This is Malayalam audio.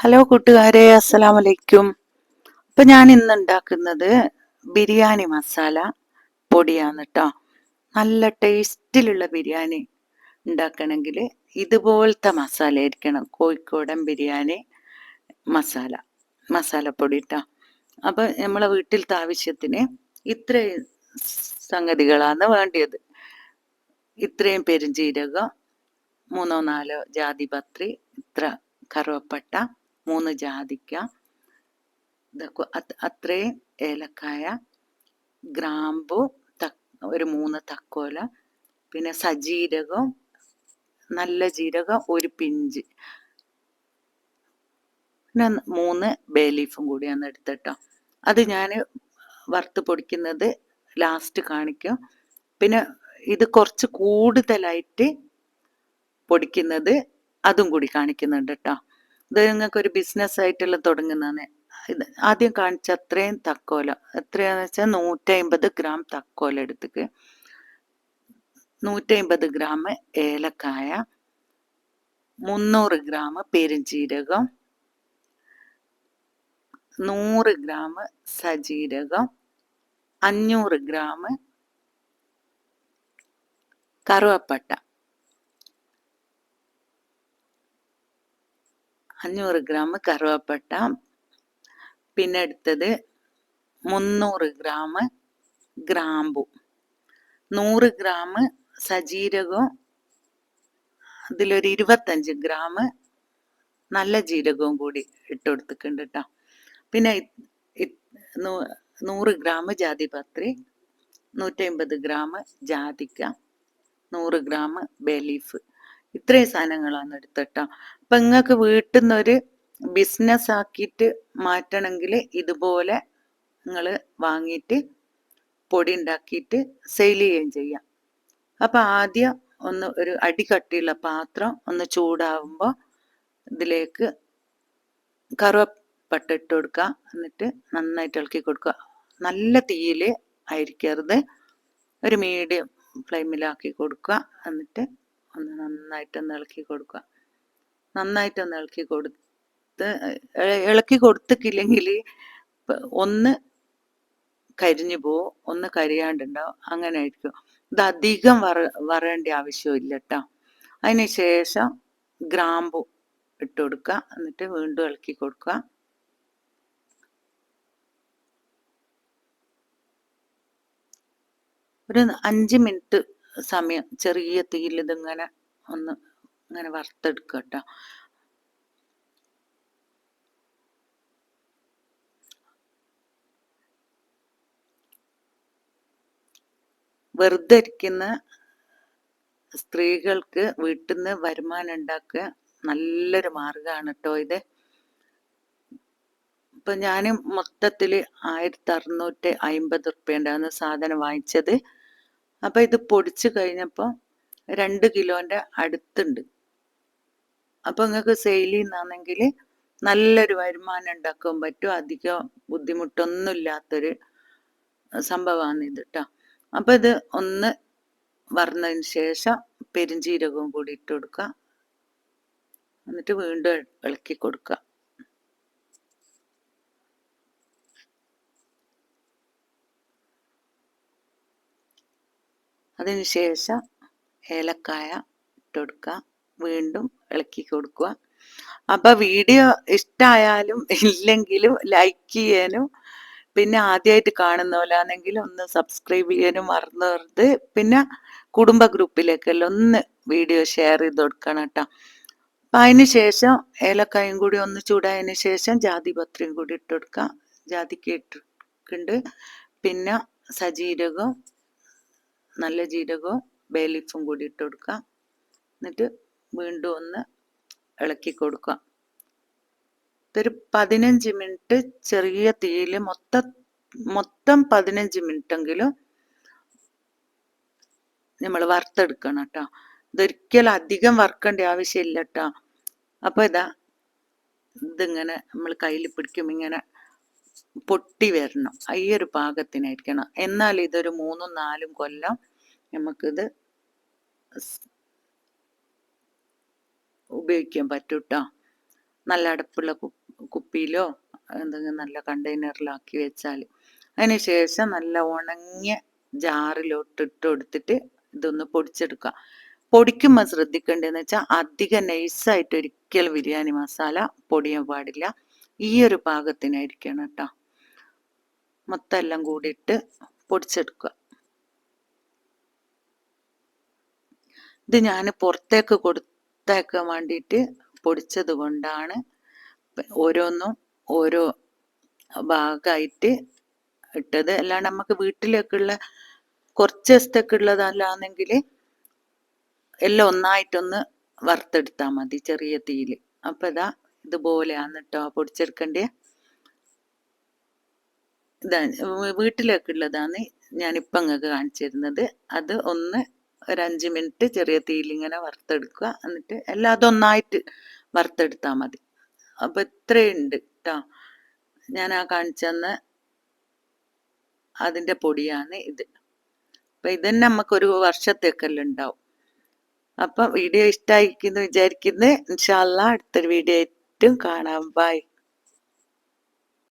ഹലോ കൂട്ടുകാരെ അസ്സലാം വലൈക്കും അപ്പൊ ഞാൻ ഇന്ന് ഉണ്ടാക്കുന്നത് ബിരിയാണി മസാല പൊടിയാണ് കേട്ടോ നല്ല ടേസ്റ്റിലുള്ള ബിരിയാണി ഉണ്ടാക്കണമെങ്കിൽ ഇതുപോലത്തെ മസാല ആയിരിക്കണം. കോഴിക്കോടൻ ബിരിയാണി മസാല മസാലപ്പൊടി കേട്ടോ അപ്പൊ നമ്മളെ വീട്ടിലത്തെ ആവശ്യത്തിന് ഇത്രയും സംഗതികളാണ് വേണ്ടിയത്. ഇത്രയും പെരുംജീരകം മൂന്നോ നാലോ ജാതിപത്രി ഇത്ര കറുവപ്പട്ട മൂന്ന് ജാതിക്ക. അത്രയും ഏലക്കായ ഗ്രാമ്പു ഒരു മൂന്ന് തക്കോല പിന്നെ സജീരകം നല്ല ജീരകം ഒരു പിഞ്ച്. പിന്നെ മൂന്ന് ബേ ലീഫും കൂടിയാണ് എടുത്തിട്ടോ. അത് ഞാൻ വറുത്ത് പൊടിക്കുന്നത് ലാസ്റ്റ് കാണിക്കും. പിന്നെ ഇത് കുറച്ച് കൂടുതലായിട്ട് പൊടിക്കുന്നത് അതും കൂടി കാണിക്കുന്നുണ്ട് കേട്ടോ ഇത് നിങ്ങൾക്ക് ഒരു ബിസിനസ് ആയിട്ടുള്ള തുടങ്ങുന്നതാണ്. ഇത് ആദ്യം കാണിച്ച അത്രയും തക്കോല. എത്രയാന്ന് വെച്ചാൽ നൂറ്റമ്പത് ഗ്രാം തക്കോല എടുത്തിക്ക്. നൂറ്റമ്പത് ഗ്രാം ഏലക്കായ. മുന്നൂറ് ഗ്രാം പെരുംജീരകം. നൂറ് ഗ്രാം സജീരകം. അഞ്ഞൂറ് ഗ്രാം കറുവപ്പട്ട. അഞ്ഞൂറ് ഗ്രാം കറുവപ്പട്ട. പിന്നെ അടുത്തത് മുന്നൂറ് ഗ്രാം ഗ്രാമ്പു. നൂറ് ഗ്രാം സജീരകവും അതിലൊരു ഇരുപത്തഞ്ച് ഗ്രാം നല്ല ജീരകവും കൂടി ഇട്ട് കൊടുത്തിട്ടുണ്ട് കേട്ടോ പിന്നെ നൂറ് ഗ്രാം ജാതിപത്രി നൂറ്റമ്പത് ഗ്രാം ജാതിക്ക. നൂറ് ഗ്രാം ബേലീഫ് ഇത്രയും സാധനങ്ങളാണ് എടുത്തിട്ടോ. അപ്പൊ നിങ്ങൾക്ക് വീട്ടിൽ നിന്നൊരു ബിസിനസ് ആക്കിയിട്ട് മാറ്റണമെങ്കിൽ ഇതുപോലെ നിങ്ങൾ വാങ്ങിയിട്ട് പൊടി ഉണ്ടാക്കിയിട്ട് സെയിൽ ചെയ്യുകയും ചെയ്യാം. അപ്പൊ ആദ്യം ഒന്ന് ഒരു അടി കട്ടിയുള്ള പാത്രം ഒന്ന് ചൂടാവുമ്പോൾ ഇതിലേക്ക് കറുവപ്പട്ട ഇട്ട് കൊടുക്കുക എന്നിട്ട് നന്നായിട്ട് ഇളക്കി കൊടുക്കുക നല്ല തീയിൽ ആയിരിക്കരുത് ഒരു മീഡിയം ഫ്ലെയിമിലാക്കി കൊടുക്കുക എന്നിട്ട് ഒന്ന് നന്നായിട്ടൊന്ന് ഇളക്കി കൊടുക്കുക. നന്നായിട്ടൊന്ന് ഇളക്കി കൊടുത്ത് ഇളക്കി കൊടുത്തിട്ടില്ലെങ്കിൽ ഒന്ന് കരിഞ്ഞു പോവും. ഒന്ന് കരിയാണ്ടുണ്ടാവും. അങ്ങനെ ആയിരിക്കും. ഇത് അധികം വറ വറേണ്ട ആവശ്യമില്ല കേട്ടോ അതിന് ശേഷം ഗ്രാമ്പു ഇട്ട് കൊടുക്കുക. എന്നിട്ട് വീണ്ടും ഇളക്കി കൊടുക്കുക. ഒരു അഞ്ച് മിനിറ്റ് സമയം ചെറിയ തീയിൽ ഇതിങ്ങനെ ഒന്ന് ഇങ്ങനെ വറുത്തെടുക്കുക കേട്ടോ. വെറുതെ ഇരിക്കുന്ന സ്ത്രീകൾക്ക് വീട്ടിൽ നിന്ന് വരുമാനം ഉണ്ടാക്കുക നല്ലൊരു മാർഗമാണ് കേട്ടോ ഇത്. ഇപ്പൊ ഞാൻ മൊത്തത്തിൽ ആയിരത്തി അറുന്നൂറ്റി അമ്പത് ഉണ്ടാകുന്ന സാധനം വാങ്ങിച്ചത്. അപ്പൊ ഇത് പൊടിച്ച് കഴിഞ്ഞപ്പോൾ രണ്ട് കിലോന്റെ അടുത്തുണ്ട്. അപ്പോൾ നിങ്ങൾക്ക് സെയിൽ ചെയ്യുന്നാണെങ്കിൽ നല്ലൊരു വരുമാനം ഉണ്ടാക്കാൻ പറ്റും. അധികം ബുദ്ധിമുട്ടൊന്നും ഇല്ലാത്തൊരു സംഭവമാണ് ഇത് കേട്ടോ അപ്പം ഇത് ഒന്ന് വറന്നതിന് ശേഷം പെരിഞ്ചീരകവും കൂടി ഇട്ട് കൊടുക്കുക എന്നിട്ട് വീണ്ടും ഇളക്കി കൊടുക്കുക അതിനുശേഷം ഏലക്കായ ഇട്ട് കൊടുക്കുക. വീണ്ടും ഇളക്കി കൊടുക്കുക. അപ്പം വീഡിയോ ഇഷ്ടമായാലും ഇല്ലെങ്കിലും ലൈക്ക് ചെയ്യാനും പിന്നെ ആദ്യമായിട്ട് കാണുന്ന പോലാണെങ്കിൽ ഒന്ന് സബ്സ്ക്രൈബ് ചെയ്യാനും മറന്നു പിന്നെ കുടുംബ ഗ്രൂപ്പിലേക്കെല്ലാം ഒന്ന് വീഡിയോ ഷെയർ ചെയ്ത് കൊടുക്കണം കേട്ടോ. അപ്പം അതിന് ശേഷം ഏലക്കായും കൂടി ഒന്ന് ചൂടായതിന് ശേഷം ജാതിപത്രിയും കൂടി ഇട്ട് കൊടുക്കുക. ജാതിക്ക് ഇട്ടിട്ടുണ്ട്. പിന്നെ സജീരകവും നല്ല ജീരകവും ബേലീഫും കൂടി ഇട്ട് കൊടുക്കുക. എന്നിട്ട് വീണ്ടും ഒന്ന് ഇളക്കി കൊടുക്കുക. ഒരു പതിനഞ്ച് മിനിറ്റ് ചെറിയ തീയിൽ മൊത്ത മൊത്തം പതിനഞ്ച് മിനിറ്റെങ്കിലും നമ്മൾ വറുത്തെടുക്കണം കേട്ടോ. ഇതൊരിക്കലും അധികം വറുക്കേണ്ട ആവശ്യമില്ല കേട്ടോ. അപ്പോൾ ഇതാ ഇതിങ്ങനെ നമ്മൾ കയ്യിൽ പിടിക്കും ഇങ്ങനെ പൊട്ടി വരണം. ഈ ഒരു പാകത്തിനായിരിക്കണം. എന്നാൽ ഇതൊരു മൂന്നും നാലും കൊല്ലം നമുക്കിത് ഉപയോഗിക്കാൻ പറ്റും നല്ല അടുപ്പുള്ള കുപ്പിയിലോ എന്തെങ്കിലും നല്ല കണ്ടെയ്നറിലാക്കി വെച്ചാൽ അതിന് ശേഷം നല്ല ഉണങ്ങിയ ജാറിലോട്ട് ഇട്ട് കൊടുത്തിട്ട് ഇതൊന്ന് പൊടിച്ചെടുക്കുക. പൊടിക്കുമ്പോൾ ശ്രദ്ധിക്കേണ്ടതെന്ന് വെച്ചാൽ അധികം നൈസായിട്ട് ഒരിക്കലും ബിരിയാണി മസാല പൊടിയാൻ പാടില്ല. ഈ ഒരു പാകത്തിനായിരിക്കണം കേട്ടോ. മൊത്തം എല്ലാം കൂടിയിട്ട് പൊടിച്ചെടുക്കുക. ഇത് ഞാൻ പുറത്തേക്ക് കൊടുത്തേക്കാൻ വേണ്ടിയിട്ട് പൊടിച്ചത് കൊണ്ടാണ് ഓരോന്നും ഓരോ ഭാഗമായിട്ട് ഇട്ടത്. അല്ലാണ്ട് നമുക്ക് വീട്ടിലേക്കുള്ള കുറച്ച് ദിവസത്തേക്ക് ഉള്ളതല്ലാന്നെങ്കിൽ എല്ലാം ഒന്നായിട്ടൊന്ന് വറുത്തെടുത്താൽ മതി ചെറിയ തീയിൽ അപ്പം ഇതാ ഇതുപോലെയാണ് കേട്ടോ പൊടിച്ചെടുക്കണ്ടേ. ഇതാ ഞാൻ ഇപ്പൊ അങ്ങക്ക് കാണിച്ചു തരുന്നത് അത് ഒന്ന് ഒരു അഞ്ച് മിനിറ്റ് ചെറിയ തീയിൽ ഇങ്ങനെ വറുത്തെടുക്കുക. എന്നിട്ട് എല്ലാം അതൊന്നായിട്ട് വറുത്തെടുത്താൽ മതി. അപ്പോൾ ഇത്രയുണ്ട് കേട്ടോ ഞാൻ ആ കാണിച്ചെന്ന അതിന്റെ പൊടിയാണ് ഇത്. അപ്പം ഇതന്നെ നമുക്കൊരു വർഷത്തേക്കെല്ലാം ഉണ്ടാവും. അപ്പം വീഡിയോ ഇഷ്ടമായിരിക്കുന്നു വിചാരിക്കുന്നത് ഇൻഷാല്ല അടുത്തൊരു വീഡിയോ ആയിട്ടും കാണാം. ബൈ.